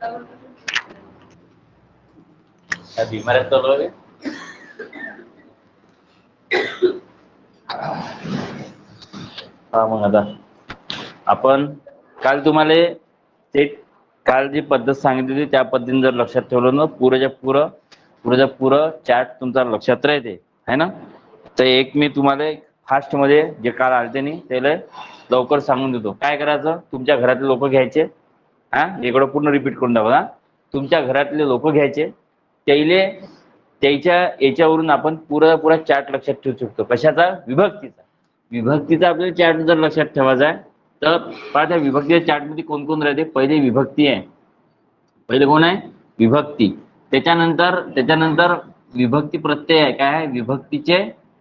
त्या बिमाऱ्या चालू आहे हा मग आता. आपण काल तुम्हाला ते काल जी पद्धत सांगितली होती त्या पद्धतीने जर लक्षात ठेवलं ना पुरेच्या पुरं पुरेच्या पुरं चार्ट तुमचा लक्षात राहते है ना? तर एक मी तुम्हाला फास्टमध्ये जे काल आलते नाही त्याला लवकर सांगून देतो. काय करायचं? तुमच्या घरातले लोक घ्यायचे हा? इकडं पूर्ण रिपीट करून दाखवा तुमच्या घरातले लोक घ्यायचे. त्याइले त्याच्या याच्यावरून आपण पुरा पुरा चार्ट लक्षात ठेवू शकतो. कशाचा? विभक्तीचा. विभक्तीचा आपल्याला चार्ट जर लक्षात ठेवायचा आहे तर पहा त्या विभक्तीच्या चार्टमध्ये कोण कोण राहते? पहिले विभक्ती आहे. पहिले कोण आहे? विभक्ती. त्याच्यानंतर त्याच्यानंतर विभक्ती प्रत्यय आहे. काय आहे? विभक्तीचे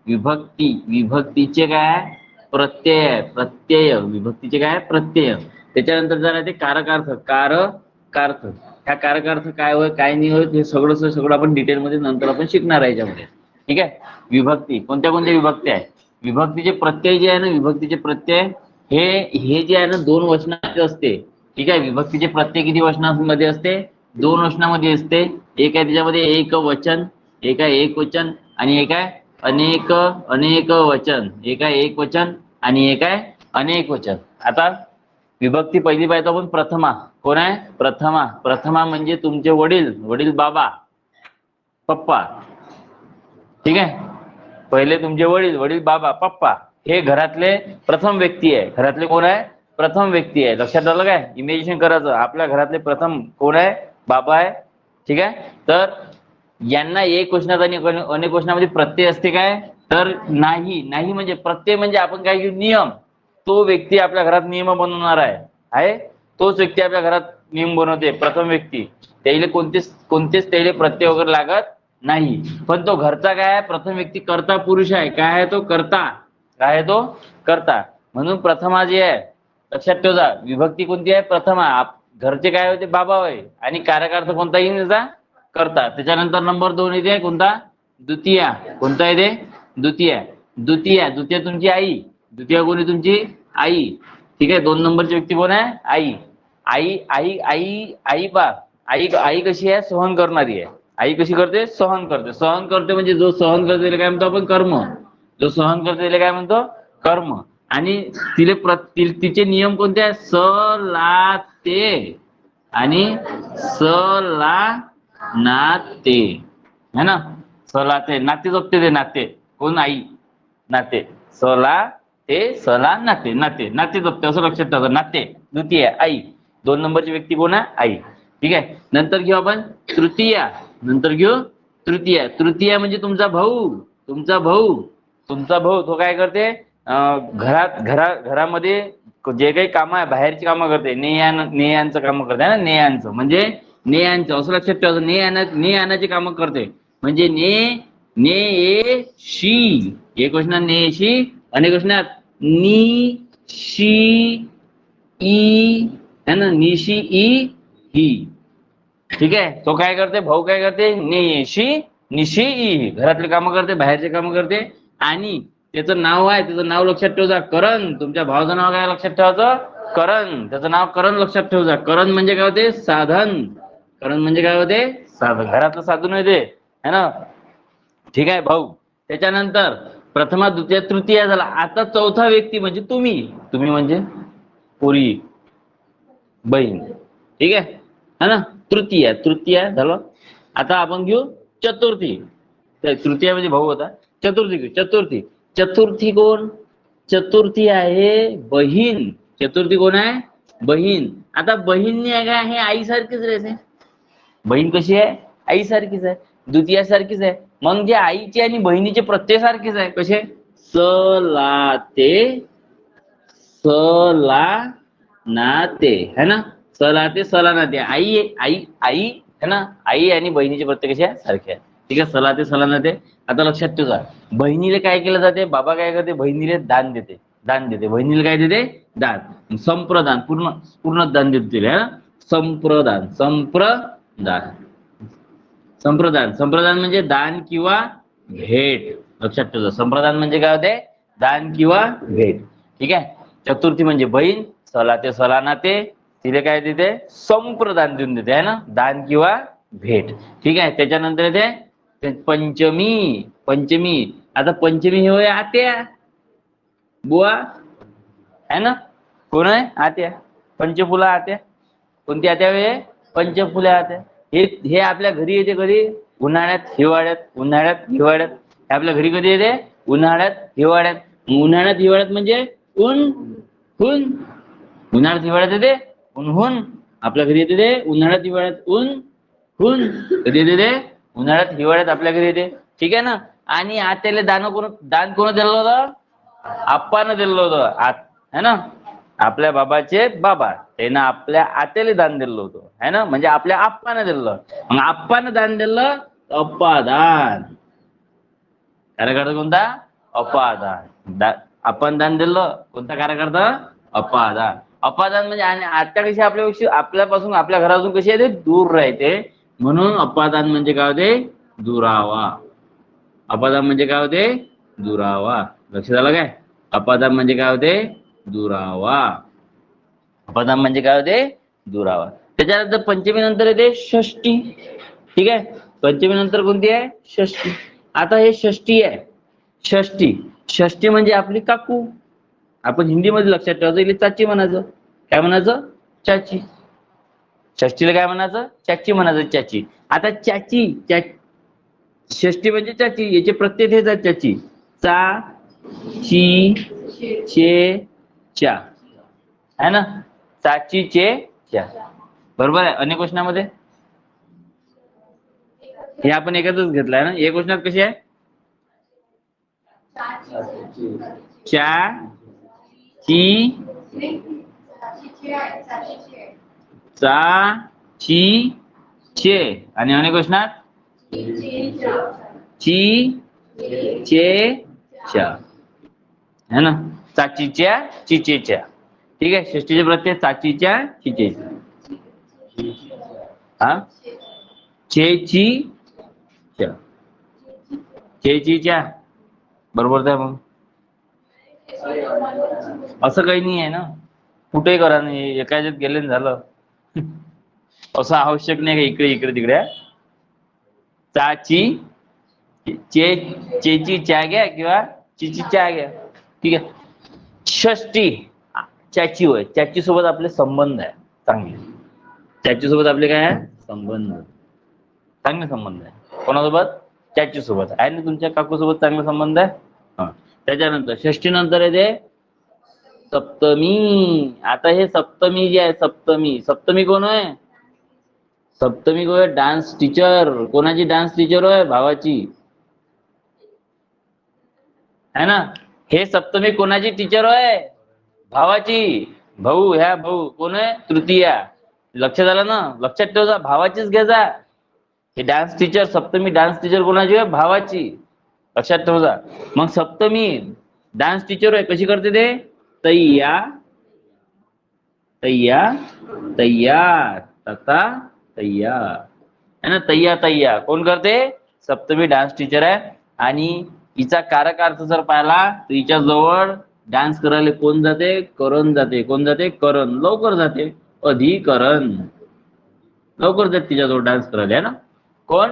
विभक्ती. विभक्तीचे काय आहे? प्रत्यय. प्रत्यय. विभक्तीचे काय आहे? प्रत्यय. त्याच्यानंतर जर ते कारकार्थ कारकार्थ ह्या कारकार्थ काय होय काय नाही होय हे सगळं सगळं आपण डिटेलमध्ये नंतर आपण शिकणार आहे याच्यामध्ये. ठीक आहे? विभक्ती. कोणत्या कोणत्या विभक्ती आहे विभक्तीचे प्रत्यय जे आहे ना विभक्तीचे प्रत्यय हे हे जे आहे ना दोन वचनाचे असते. ठीक आहे? विभक्तीचे प्रत्यय किती वचनामध्ये असते? दोन वचनामध्ये असते. एक आहे त्याच्यामध्ये एक वचन एक आहे एक वचन आणि एक आहे अनेक अनेक वचन. एक आहे एक वचन आणि एक आहे अनेक वचन. आता विभक्ती पहिली पाहिजे आपण प्रथमा. कोण आहे? प्रथमा. प्रथमा म्हणजे तुमचे वडील. वडील बाबा. पप्पा. ठीक आहे? पहिले तुमचे वडील वडील बाबा पप्पा. हे घरातले प्रथम व्यक्ती आहे. घरातले कोण आहे? प्रथम व्यक्ती आहे. लक्षात आलं काय? इमेजिनेशन करायचं. आपल्या घरातले प्रथम कोण आहे? बाबा आहे. ठीक आहे? तर यांना एक क्वेश्चनात आणि अनेक क्वेश्चनामध्ये प्रत्यय असते काय? तर नाही. नाही म्हणजे प्रत्यय म्हणजे आपण काय घेऊ? नियम. तो व्यक्ती आपल्या घरात नियम बनवणार आहे. आहे? तोच व्यक्ती आपल्या घरात नियम बनवते. प्रथम व्यक्ती. त्याला कोणतेच कोणतेच त्याला प्रत्यय वगैरे लागत नाही. पण तो घरचा काय आहे? प्रथम व्यक्ती करता पुरुष आहे. काय आहे तो? करता. काय आहे तो? करता. म्हणून प्रथमा जी आहे लक्षात ठेवा विभक्ती कोणती आहे? प्रथमा. घरचे काय होते? बाबा होय. आणि कार्यकर्ता कोणता? येईल त्याचा करता. त्याच्यानंतर नंबर दोन येते. कोणता? द्वितीया. कोणता येते? द्वितीया. द्वितीया. द्वितीय तुमची आई. द्वितीय कोणी तुमची? आई. ठीक आहे दोन नंबरची व्यक्ती कोण आहे? आई. आई आई आई आई बा. आई आई कशी आहे? सहन करणारी आहे. आई कशी करते? सहन करते. सहन करते म्हणजे जो सहन करते त्याला काय म्हणतो आपण? कर्म. जो सहन करते त्याला काय म्हणतो? कर्म. आणि तिले प्र तिचे नियम कोणते आहे स ला ते आणि स ला नाते है ना? सला ते नाते जपते ते नाते. कोण? आई. नाते. सला ते सला नाते नाते नाते जपते असं लक्षात ठेवा नाते द्वितीय आई. दोन नंबरची व्यक्ती कोण आहे? आई. ठीक आहे? नंतर घेऊ आपण तृतीया. नंतर घेऊ तृतीया. तृतीया म्हणजे तुमचा भाऊ. तुमचा भाऊ. तुमचा भाऊ तो काय करते? अं, घरात घरा घरामध्ये जे काही कामं आहे बाहेरची कामं करते. नेयान नेयांचं कामं करते ना? नेयांचं. म्हणजे नेयांचं. असं लक्षात ठेवायचं ने आणा ने आणायची कामं करते. म्हणजे ने ने ए शी. एक क्वेश्चन ने शी. अनेक क्वेश्चनात नी शी ई है ना? निशी ई ही. ठीक आहे? तो काय करते? भाऊ काय करते? निशी निशी ई घरातले कामं करते बाहेरचे कामं करते. आणि त्याचं नाव आहे त्याचं नाव लक्षात ठेवजा. करण. तुमच्या भावाचं नाव काय लक्षात ठेवायचं? करण. त्याचं नाव करण लक्षात ठेवजा. करण म्हणजे काय होते? साधन. करण म्हणजे काय होते? साधन. घरातलं साधन आहे ते है ना? ठीक आहे भाऊ. त्याच्यानंतर प्रथमा द्वितीय तृतीय झाला. आता चौथा व्यक्ती म्हणजे तुम्ही. तुम्ही म्हणजे पोरी बहीण. ठीक आहे? है ना? तृतीय. तृतीय झालं. आता आपण घेऊ चतुर्थी. तृतीया म्हणजे भाऊ होता. चतुर्थी घेऊ. चतुर्थी. चतुर्थी कोण? चतुर्थी आहे बहीण. चतुर्थी कोण आहे? बहीण. आता बहीण आहे काय हे आईसारखीच राहते बहीण कशी आहे? आईसारखीच आहे. द्वितीया सारखीच आहे. मग जे आईचे आणि बहिणीचे प्रत्यय सारखेच आहे. कसे? सलाते सला ते नाते है ना? सलाते सला ते नाते आई आई आई है ना? आई आणि बहिणीचे प्रत्यय कसे सारखे आहे. ठीक आहे? सला ते सला नाते आता लक्षात ठेवा. बहिणीला काय केलं जाते? बाबा काय करते? बहिणीला दान देते. दान देते. बहिणीला काय देते? दान. संप्रदान. पूर्ण पूर्ण दान देते ना? संप्रदान. संप्रदान. संप्रदान. संप्रदान म्हणजे दान किंवा भेट. लक्षात ठेवलं संप्रदान म्हणजे काय होते? दान किंवा भेट. ठीक आहे? चतुर्थी म्हणजे बहीण सला ते सला नाते तिला काय देते? संप्रदान देऊन देते. है ना? दान किंवा भेट. ठीक आहे? त्याच्यानंतर येते पंचमी. पंचमी. आता पंचमी हे होय आत्या. बुवा. है ना? कोण आहे? आत्या. पंचफुला आत्या. कोणती आत्या वे पंचफुल्या आत्या. हे हे आपल्या घरी येते कधी? उन्हाळ्यात हिवाळ्यात उन्हाळ्यात हिवाळ्यात. हे आपल्या घरी कधी येते? उन्हाळ्यात हिवाळ्यात. उन्हाळ्यात हिवाळ्यात म्हणजे ऊन हुन उन्हाळ्यात हिवाळ्यात येते? ऊन आपल्या घरी येते ते? उन्हाळ्यात हिवाळ्यात ऊन हुन कधी येते ते? उन्हाळ्यात हिवाळ्यात आपल्या घरी येते. ठीक आहे ना? आणि आत्याला दान कोण दान कोण दिलं होतं? आप्पानं दिलं होतं. आत है ना? आपल्या बाबाचे बाबा. त्यानं आपल्या आत्याला दान दिलं होतं. है ना? म्हणजे आपल्या आप्पानं दिलं. मग आप्पानं दान दिलं अप्पादान कार्यकर्ता कोणता? अपादान. आपण दान दिलं कोणता कार्यकर्ता? अपादान. अपादान म्हणजे आणि आत्या कशी आपल्यापेक्षा आपल्यापासून आपल्या घरापासून कशी येते? ते दूर राहते. म्हणून अपादान म्हणजे काय होते? दुरावा. अपादान म्हणजे काय होते? दुरावा. लक्ष झालं काय? अपादान म्हणजे काय होते? दुरावा. अपादान म्हणजे काय होते? दुरावा. त्याच्यानंतर पंचमी नंतर येते षष्टी. ठीक आहे? पंचमी नंतर कोणती आहे? षष्टी. आता हे षष्टी आहे. षष्टी. षष्टी म्हणजे आपली काकू. आपण हिंदीमध्ये लक्षात ठेवायचं इथे चाची म्हणायचं. काय म्हणायचं? चाची. षष्टीला काय म्हणायचं? चाची म्हणायचं चाची. आता चाची चा षष्टी म्हणजे चाची. याचे प्रत्येक हेच आहेत चाची. चा ची चे च्या. है ना? साची चे च्या. बरोबर आहे? अनेक क्वेश्चनामध्ये? हे आपण एकत्रच घेतलंय ना? एक क्वेश्चनात कशी आहे? चा ची चा ची. चे आणि अनेक क्वेश्चनात? ची चे चा है ना? चाचीच्या चिचेच्या. ठीक आहे? षष्टीचे प्रत्यय चाचीच्या चिचेच्या. हा? चेची चेचीच्या. बरोबर आहे मग? असं काही नाही आहे ना? कुठे करा नाही एका गेले झालं. असं आवश्यक नाही का इकडे इकडे तिकडे? चाची चे चेची चा घ्या किंवा चिची चा घ्या. ठीक आहे? षष्टी चाची होय. चाची सोबत आपले संबंध आहे. चांगले. चाची सोबत आपले काय आहे? संबंध. चांगले संबंध आहे. कोणासोबत? चाची सोबत आहे ना तुमच्या काकू सोबत संबंध आहे? त्याच्यानंतर षष्टी नंतर येते सप्तमी. आता हे सप्तमी जे आहे सप्तमी. सप्तमी कोण आहे? सप्तमी कोण आहे? Dance teacher. कोणाची डान्स टीचर होय? भावाची. है ना? हे सप्तमी कोणाची टीचर होय? भावाची. भाऊ ह्या भाऊ. कोण आहे? तृतीया. लक्षात आलं ना? लक्षात ठेवजा भावाचीच घ्यायचा हे dance teacher Saptami dance teacher कोणाची आहे भावाची. लक्षात ठेवजा. मग सप्तमी डान्स टीचर आहे कशी करते ते? तैया. तैया. तय्या तता. तय्या है ना? तैया तैया. कोण करते? सप्तमी डान्स टीचर आहे. आणि हिचा कारक अर्थ जर पाहिला तर हिच्या जवळ डान्स करायला कोण जाते? करण जाते. कोण जाते? करण. लवकर जाते. अधिकरण. लवकर जाते तिच्याजवळ डान्स करायला आहे ना? कोण?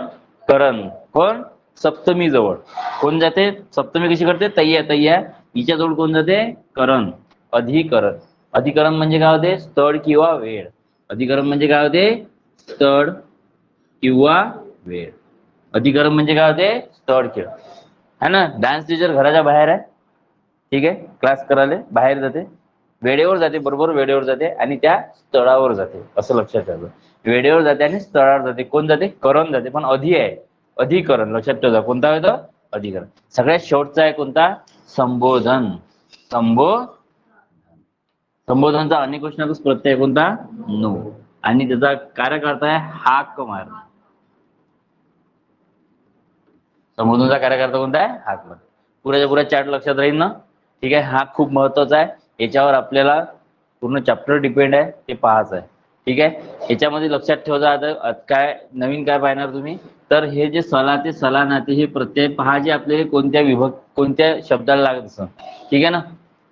करण. कोण? सप्तमी जवळ कोण जाते? सप्तमी कशी करते? तय्या तय्या हिच्याजवळ कोण जाते? करण. अधिकरण. अधिकरण म्हणजे काय होते? स्थळ किंवा वेळ. अधिकरण म्हणजे काय होते? स्थळ किंवा वेळ. अधिकरण म्हणजे काय होते? स्थळ किंवा है ना? डान्स टीचर घराच्या बाहेर आहे. ठीक आहे? क्लास करायला बाहेर जाते. वेळेवर जाते बरोबर? वेळेवर जाते आणि त्या स्थळावर जाते. असं लक्षात ठेवायचं वेळेवर जाते आणि स्थळावर जाते. कोण जाते? करण जाते. पण अधि आहे. अधिकरण. लक्षात ठेवा. कोणता होतं? अधिकरण. सगळ्यात शेवटचा आहे कोणता? संबोधन. संबो संबोधनचा अनेक प्रत्यय कोणता? नो आणि त्याचा कार्यकर्ता आहे हाक मार तुमचा कार्यकर्ता कोणता आहे? हाक पुऱ्याच्या पुऱ्या चार्ट लक्षात राहील ना? ठीक आहे? हा खूप महत्त्वाचा आहे. याच्यावर आपल्याला पूर्ण चॅप्टर डिपेंड आहे. ते पाहायचं आहे. ठीक आहे? याच्यामध्ये लक्षात ठेवता आता काय नवीन काय पाहणार तुम्ही? तर हे जे सला ते हे प्रत्यय पहा जे आपले कोणत्या विभक्त कोणत्या शब्दाला लागत असं ठीक आहे ना?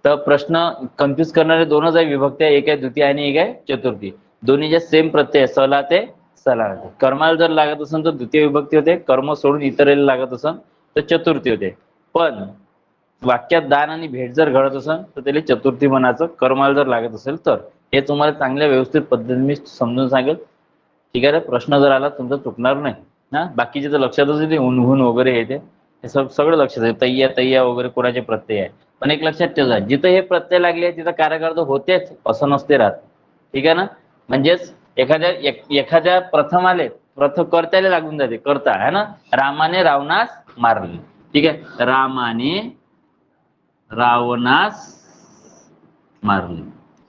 तर प्रश्न कन्फ्युज करणारे दोनच आहे. विभक्त आहे एक आहे द्वितीय आणि एक आहे चतुर्थी. दोन्ही जे सेम प्रत्यय आहे. सला ते सला कर्माला जर लागत असेल तर द्वितीय विभक्ती होते कर्म सोडून इतरेला लागत असेल तर चतुर्थी होते. पण वाक्यात दान आणि भेट जर घडत असेल तर त्याला चतुर्थी म्हणायचं कर्माला जर लागत असेल तर. हे तुम्हाला चांगल्या व्यवस्थित पद्धतीने मी समजून सांगेल. ठीक आहे प्रश्न जर आला तुमचा चुकणार नाही. ना बाकीचे तर लक्षातच येते उन्हून वगैरे हे ते. हे सग सगळं लक्षात येते तय्या तय्या वगैरे कोणाचे प्रत्यय आहे. पण एक लक्षात ठेवा जिथं हे प्रत्यय लागले तिथं कार्यकर्ता होतेच असं नसते राहत. ठीक आहे ना? म्हणजेच एखाद्या एखाद्या प्रथम आले प्रथम कर्त्याला लागून जाते करता है ना? रामाने रावणास मारले. ठीक आहे? रामाने रावणास मारले.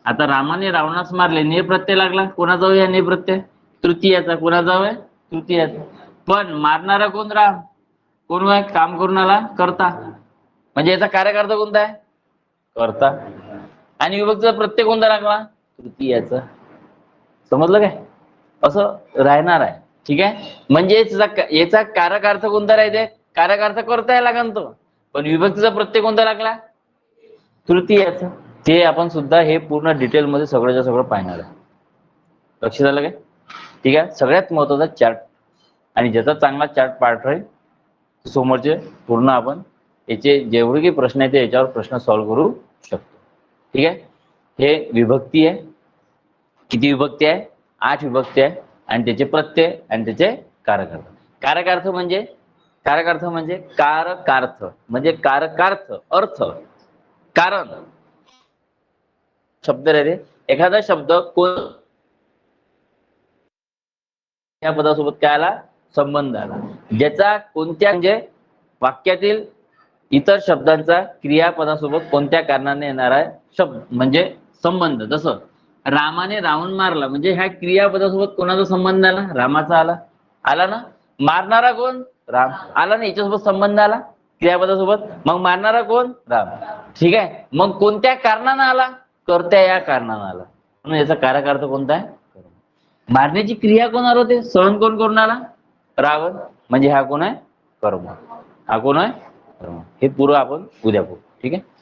आता रामाने रावणास मारले. ने प्रत्यय लागला? कोणाचा या ने प्रत्यय तृतीयाचा. कोणाचा आहे? तृतीयाचा. पण मारणारा कोण राम? कोण आहे काम करून आला? करता. म्हणजे याचा कार्यकर्ता कोणता आहे? करता. आणि विभक्तीचा प्रत्यय कोणता लागला? तृतीयाचा. समजलं काय? असं राहणार आहे. ठीक आहे? म्हणजे याचा याचा कारकार्थ कोणता राहते कारकार्थ करता लागन तो. पण विभक्तीचा प्रत्यय कोणता लागला? तृतीयाचा. ते आपण सुद्धा हे पूर्ण डिटेलमध्ये सगळ्याच्या सगळं पाहणार आहे. लक्ष झालं काय? ठीक आहे? सगळ्यात महत्त्वाचा चार्ट. आणि ज्याचा चांगला चार्ट पार्ट राहील समोरचे पूर्ण आपण याचे जेवढे काही प्रश्न आहेत ते याच्यावर प्रश्न सॉल्व्ह करू शकतो. ठीक आहे? हे विभक्ती आहे. किती विभक्ती आहे? आठ विभक्ती आहे. आणि त्याचे प्रत्यय आणि त्याचे कारकार्थ. कारकार्थ म्हणजे? कारकार्थ म्हणजे कारकार्थ. म्हणजे कारकार्थ अर्थ. कारण. शब्द राहते एखादा शब्द कोण या पदासोबत काय आला संबंध आला. ज्याचा कोणत्या म्हणजे वाक्यातील इतर शब्दांचा क्रियापदासोबत कोणत्या कारणाने येणार आहे शब्द म्हणजे संबंध. जसं रामाने रावण मारला. म्हणजे ह्या क्रियापदासोबत कोणाचा संबंध आला? रामाचा आला. आला ना? मारणारा कोण? राम. आला ना? याच्यासोबत संबंध आला? क्रियापदासोबत. मग मारणारा कोण? राम. ठीक आहे? मग कोणत्या कारणानं आला? करत्या या कारणानं आला. म्हणून याचा कारकार्थ कोणता आहे? मारण्याची क्रिया कोणावर होते सहन कोण करून आला? रावण. म्हणजे हा कोण आहे? कर्म. हा कोण आहे? कर्म. हे पूर्व आपण उद्या बघू. ठीक आहे?